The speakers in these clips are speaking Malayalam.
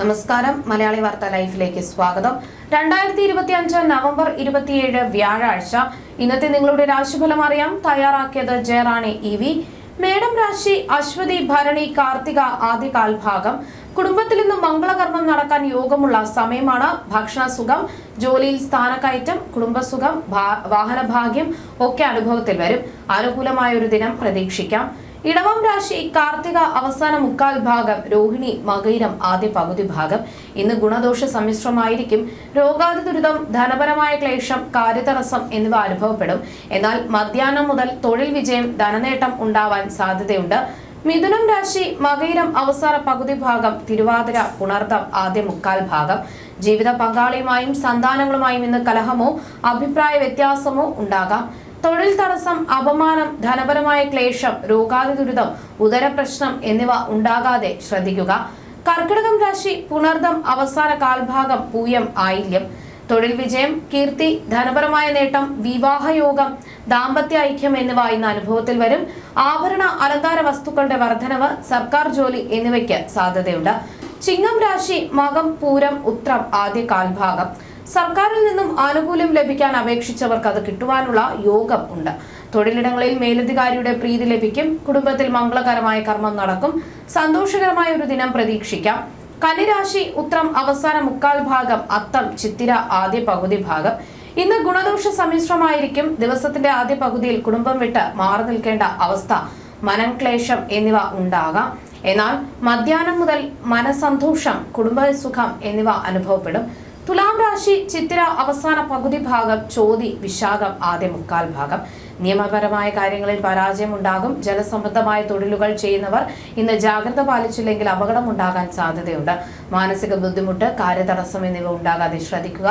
നമസ്കാരം. മലയാളി വാർത്ത ലൈഫിലേക്ക് സ്വാഗതം. രണ്ടായിരത്തി ഇരുപത്തി അഞ്ച് നവംബർ ഇരുപത്തിയേഴ് വ്യാഴാഴ്ച. ഇന്നത്തെ നിങ്ങളുടെ രാശിഫലം അറിയാം. തയ്യാറാക്കിയത് ജയറാണി ഇ വി. മേടം രാശി അശ്വതി ഭരണി കാർത്തിക ആദ്യ കാൽഭാഗം കുടുംബത്തിൽ നിന്ന് മംഗളകർമ്മം നടക്കാൻ യോഗമുള്ള സമയമാണ്. ഭക്ഷണസുഖം ജോലിയിൽ സ്ഥാനക്കയറ്റം കുടുംബസുഖം വാഹനഭാഗ്യം ഒക്കെ അനുഭവത്തിൽ വരും. അനുകൂലമായ ഒരു ദിനം പ്രതീക്ഷിക്കാം. ഇടവം രാശി കാർത്തിക അവസാന മുക്കാൽ ഭാഗം രോഹിണി മകയിരം ആദ്യ പകുതി ഭാഗം. ഇന്ന് ഗുണദോഷ സമ്മിശ്രമായിരിക്കും. രോഗാതി ദുരിതം ധനപരമായ ക്ലേശം കാര്യതടസ്സം എന്നിവ അനുഭവപ്പെടും. എന്നാൽ മധ്യാഹ്നം മുതൽ തൊഴിൽ വിജയം ധനനേട്ടം ഉണ്ടാവാൻ സാധ്യതയുണ്ട്. മിഥുനം രാശി മകയിരം അവസാന പകുതി ഭാഗം തിരുവാതിര പുണർദം ആദ്യ മുക്കാൽ ഭാഗം. ജീവിത പങ്കാളിയുമായും സന്താനങ്ങളുമായും ഇന്ന് കലഹമോ അഭിപ്രായ വ്യത്യാസമോ ഉണ്ടാകാം. തൊഴിൽ തടസ്സം അപമാനം ധനപരമായ ക്ലേശം രോഗാതി ദുരിതം ഉദരപ്രശ്നം എന്നിവ ഉണ്ടാകാതെ ശ്രദ്ധിക്കുക. കർക്കിടകം രാശി പുണർദം അവസാന കാൽഭാഗം പൂയം ആയില്യം. തൊഴിൽ വിജയം കീർത്തി ധനപരമായ നേട്ടം വിവാഹയോഗം ദാമ്പത്യ ഐക്യം എന്നിവ ഇന്ന് അനുഭവത്തിൽ വരും. ആഭരണ അലങ്കാര വസ്തുക്കളുടെ വർധനവ് സർക്കാർ ജോലി എന്നിവയ്ക്ക് സാധ്യതയുണ്ട്. ചിങ്ങം രാശി മകം പൂരം ഉത്രം ആദ്യ കാൽഭാഗം. സർക്കാരിൽ നിന്നും ആനുകൂല്യം ലഭിക്കാൻ അപേക്ഷിച്ചവർക്ക് അത് കിട്ടുവാനുള്ള യോഗം ഉണ്ട്. തൊഴിലിടങ്ങളിൽ മേലധികാരിയുടെ പ്രീതി ലഭിക്കും. കുടുംബത്തിൽ മംഗളകരമായ കർമ്മം നടക്കും. സന്തോഷകരമായ ഒരു ദിനം പ്രതീക്ഷിക്കാം. കനിരാശി ഉത്രം അവസാന മുക്കാൽ ഭാഗം അത്തം ചിത്തിര ആദ്യ പകുതി ഭാഗം. ഇന്ന് ഗുണദോഷ സമ്മിശ്രമായിരിക്കും. ദിവസത്തിന്റെ ആദ്യ പകുതിയിൽ കുടുംബം വിട്ട് മാറി നിൽക്കേണ്ട അവസ്ഥ മനം ക്ലേശം എന്നിവ ഉണ്ടാകാം. എന്നാൽ മധ്യാഹ്നം മുതൽ മനസന്തോഷം കുടുംബസുഖം എന്നിവ അനുഭവപ്പെടും. തുലാം രാശി ചിത്തിര അവസാന പകുതി ഭാഗം ചോതി വിശാഖം ആദ്യ മുക്കാൽ ഭാഗം. നിയമപരമായ കാര്യങ്ങളിൽ പരാജയം ഉണ്ടാകും ജലസംബന്ധമായ തൊഴിലുകൾ ചെയ്യുന്നവർ ഇന്ന് ജാഗ്രത പാലിച്ചില്ലെങ്കിൽ അപകടം ഉണ്ടാകാൻ സാധ്യതയുണ്ട്. മാനസിക ബുദ്ധിമുട്ട് കാര്യതടസ്സം എന്നിവ ഉണ്ടാകാതെ ശ്രദ്ധിക്കുക.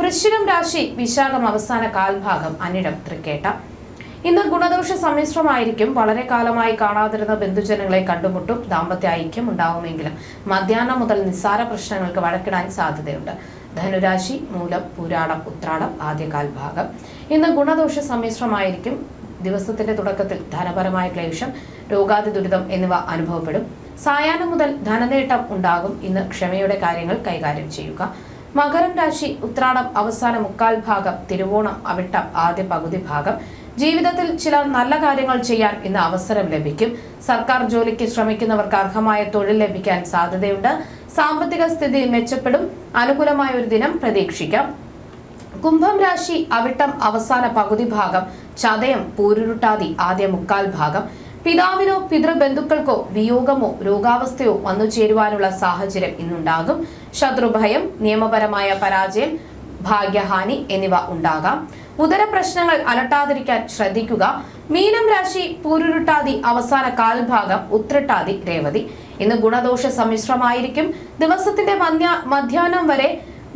വൃശ്ചികം രാശി വിശാഖം അവസാന കാൽഭാഗം അനിടം തൃക്കേട്ട. ഇന്ന് ഗുണദോഷ സമ്മിശ്രമായിരിക്കും. വളരെ കാലമായി കാണാതിരുന്ന ബന്ധുജനങ്ങളെ കണ്ടുമുട്ടും. ദാമ്പത്യ ഐക്യം ഉണ്ടാവുമെങ്കിലും മധ്യാഹ്നം മുതൽ നിസ്സാര പ്രശ്നങ്ങൾക്ക് വഴക്കിടാൻ സാധ്യതയുണ്ട്. ധനുരാശി മൂലം പുരാടം ഉത്രാടം ആദ്യകാൽ ഭാഗം. ഇന്ന് ഗുണദോഷ സമ്മിശ്രമായിരിക്കും. ദിവസത്തിന്റെ തുടക്കത്തിൽ ധനപരമായ ക്ലേശം രോഗാതി ദുരിതം എന്നിവ അനുഭവപ്പെടും. സായാഹ്നം മുതൽ ധനനേട്ടം ഉണ്ടാകും. ഇന്ന് ക്ഷമയുടെ കാര്യങ്ങൾ കൈകാര്യം ചെയ്യുക. മകരം രാശി ഉത്രാടം അവസാന മുക്കാൽ ഭാഗം തിരുവോണം അവിട്ടം ആദ്യ പകുതി ഭാഗം. ജീവിതത്തിൽ ചില നല്ല കാര്യങ്ങൾ ചെയ്യാൻ ഇന്ന് അവസരം ലഭിക്കും. സർക്കാർ ജോലിക്ക് ശ്രമിക്കുന്നവർക്ക് അർഹമായ തൊഴിൽ ലഭിക്കാൻ സാധ്യതയുണ്ട്. സാമ്പത്തിക സ്ഥിതി മെച്ചപ്പെടും. അനുകൂലമായ ഒരു ദിനം പ്രതീക്ഷിക്കാം. കുംഭം രാശി അവിട്ടം അവസാന പകുതി ഭാഗം ചതയം പൂരുരുട്ടാതി ആദ്യ മുക്കാൽ ഭാഗം. പിതാവിനോ പിതൃബന്ധുക്കൾക്കോ വിയോഗമോ രോഗാവസ്ഥയോ വന്നു ചേരുവാനുള്ള സാഹചര്യം ഇന്നുണ്ടാകും. ശത്രുഭയം നിയമപരമായ പരാജയം ഭാഗ്യഹാനി എന്നിവ ഉണ്ടാകാം. ഉദര പ്രശ്നങ്ങൾ അലട്ടാതിരിക്കാൻ ശ്രദ്ധിക്കുക. മീനം രാശി പൂരുരുട്ടാതി അവസാന കാൽഭാഗം ഉത്രട്ടാതി രേവതി. ഇന്ന് ഗുണദോഷ സമ്മിശ്രമായിരിക്കും. ദിവസത്തിന്റെ മധ്യ മധ്യാഹ്നം വരെ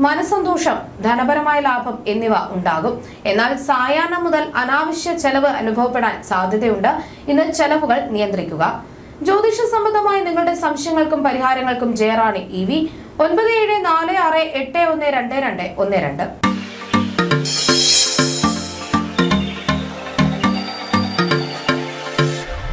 മനസന്തോഷം ധനപരമായ ലാഭം എന്നിവ ഉണ്ടാകും. എന്നാൽ സായാഹ്നം മുതൽ അനാവശ്യ ചെലവ് അനുഭവപ്പെടാൻ സാധ്യതയുണ്ട്. ഇന്ന് ചെലവുകൾ നിയന്ത്രിക്കുക. ജ്യോതിഷ സംബന്ധമായ നിങ്ങളുടെ സംശയങ്ങൾക്കും പരിഹാരങ്ങൾക്കും ജയറാണി ഇ വി. ഒൻപത് ഏഴ് നാല് ആറ് എട്ട് ഒന്ന് രണ്ട് രണ്ട് ഒന്ന് രണ്ട്.